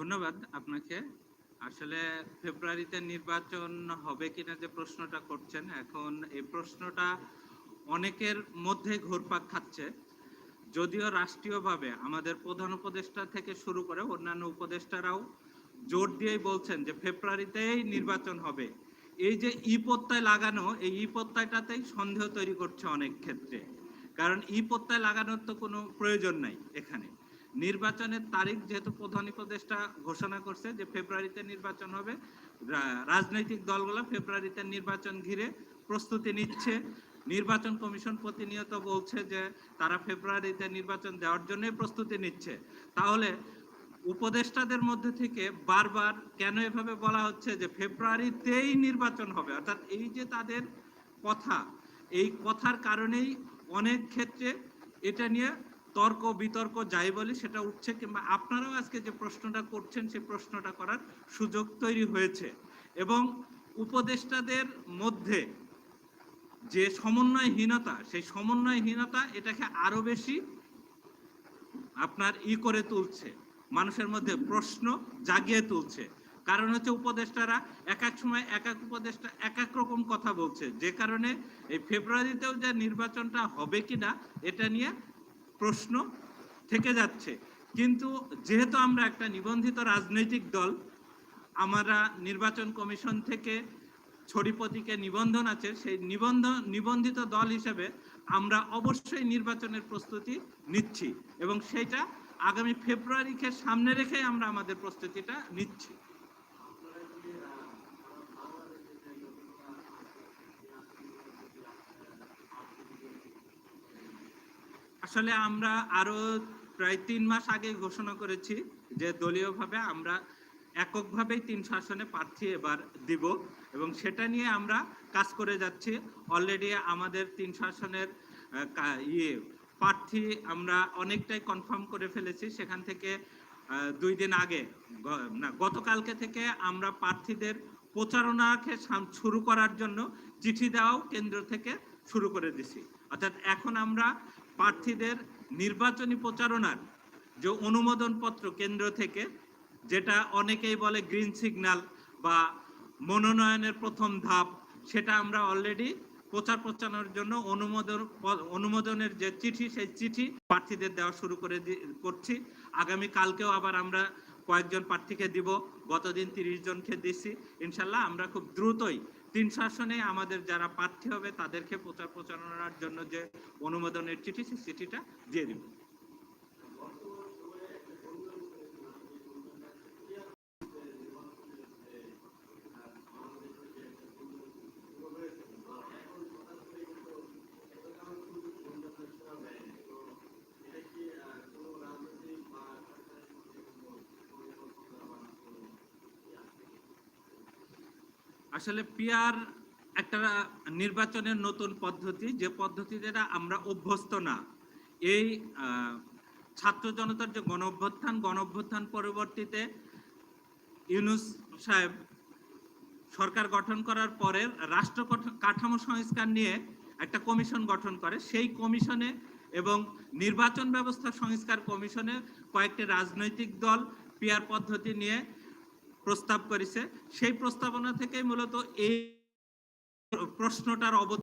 ধন্যবাদ আপনাকে। আসলে ফেব্রুয়ারিতে নির্বাচন হবে কিনা যে প্রশ্নটা করছেন, এখন এই প্রশ্নটা অনেকের মধ্যে ঘুরপাক খাচ্ছে। যদিও রাষ্ট্রীয়ভাবে আমাদের প্রধান উপদেষ্টা থেকে শুরু করে অন্যান্য উপদেষ্টারাও জোর দিয়েই বলছেন যে ফেব্রুয়ারিতেই নির্বাচন হবে। এই যে ই প্রত্যয় লাগানো, এই ই প্রত্যয়টাতেই সন্দেহ তৈরি করছে অনেক ক্ষেত্রে। কারণ ই প্রত্যয় লাগানোর তো কোনো প্রয়োজন নাই এখানে। নির্বাচনের তারিখ যেহেতু প্রধান উপদেষ্টা ঘোষণা করছে যে ফেব্রুয়ারিতে নির্বাচন হবে রাজনৈতিক দলগুলো ফেব্রুয়ারিতে নির্বাচন ঘিরে প্রস্তুতি নিচ্ছে। নির্বাচন কমিশন প্রতিনিয়ত বলছে যে তারা ফেব্রুয়ারিতে নির্বাচন দেওয়ার জন্যই প্রস্তুতি নিচ্ছে। তাহলে উপদেষ্টাদের মধ্যে থেকে বারবার কেন এভাবে বলা হচ্ছে যে ফেব্রুয়ারিতেই নির্বাচন হবে? অর্থাৎ এই যে তাদের কথা, এই কথার কারণেই অনেক ক্ষেত্রে এটা নিয়ে তর্ক, বিতর্ক যাই বলি, সেটা উঠছে কিংবা আপনারাও আজকে যে প্রশ্নটা করছেন, সেই প্রশ্নটা করার সুযোগ তৈরি হয়েছে। এবং উপদেষ্টাদের মধ্যে যে সমন্বয়হীনতা, সেই সমন্বয়হীনতা এটাকে আরও বেশি আপনার ই করে তুলছে, মানুষের মধ্যে প্রশ্ন জাগিয়ে তুলছে। কারণ হচ্ছে উপদেষ্টারা এক এক সময় এক এক উপদেষ্টা এক এক রকম কথা বলছে। যে কারণে এই ফেব্রুয়ারিতেও যে নির্বাচনটা হবে কিনা, এটা নিয়ে প্রশ্ন থেকে যাচ্ছে। কিন্তু যেহেতু আমরা একটা নিবন্ধিত রাজনৈতিক দল, আমরা নির্বাচন কমিশন থেকে ছড়িপতিকে নিবন্ধন আছে, সেই নিবন্ধন নিবন্ধিত দল হিসেবে আমরা অবশ্যই নির্বাচনের প্রস্তুতি নিচ্ছি এবং সেটা আগামী ফেব্রুয়ারিকে সামনে রেখে আমরা আমাদের প্রস্তুতিটা নিচ্ছি। আসলে আমরা আরও প্রায় তিন মাস আগে ঘোষণা করেছি যে দলীয়ভাবে আমরা এককভাবেই তিন শাসনে প্রার্থী এবার দিব এবং সেটা নিয়ে আমরা কাজ করে যাচ্ছি। অলরেডি আমাদের তিন শাসনের ইয়ে প্রার্থী আমরা অনেকটাই কনফার্ম করে ফেলেছি। সেখান থেকে দুই দিন আগে না, গতকালকে থেকে আমরা প্রার্থীদের প্রচারণাকে শুরু করার জন্য চিঠি দেওয়াও কেন্দ্র থেকে শুরু করে দিছি। অর্থাৎ এখন আমরা প্রার্থীদের নির্বাচনী প্রচারণার যে অনুমোদন পত্র কেন্দ্র থেকে, যেটা অনেকেই বলে গ্রিন সিগন্যাল বা মনোনয়নের প্রথম ধাপ, সেটা আমরা অলরেডি প্রচার প্রচারণার জন্য অনুমোদন, অনুমোদনের যে চিঠি, সেই চিঠি প্রার্থীদের দেওয়া শুরু করে করছি। আগামী কালকেও আবার আমরা কয়েকজন প্রার্থীকে দিব। গতদিন তিরিশ জনকে দিছি। ইনশাল্লাহ আমরা খুব দ্রুতই তিন শাসনে আমাদের যারা প্রার্থী হবে তাদেরকে প্রচার প্রচারণার জন্য যে অনুমোদনের চিঠি, সেই চিঠিটা দিয়ে দিব। আসলে পিয়ার একটা নির্বাচনের নতুন পদ্ধতি, যে পদ্ধতি যেটা আমরা অভ্যস্ত না। এই ছাত্র জনতার যে গণ অভ্যুত্থান গণ অভ্যুত্থান পরবর্তীতে ইউনুস সাহেব সরকার গঠন করার পরে রাষ্ট্র কাঠামো সংস্কার নিয়ে একটা কমিশন গঠন করে। সেই কমিশনে এবং নির্বাচন ব্যবস্থা সংস্কার কমিশনে কয়েকটি রাজনৈতিক দল পিয়ার পদ্ধতি নিয়ে প্রস্তাব করেছে। সেই প্রস্তাবনা থেকে মূলত এই প্রশ্নটার অব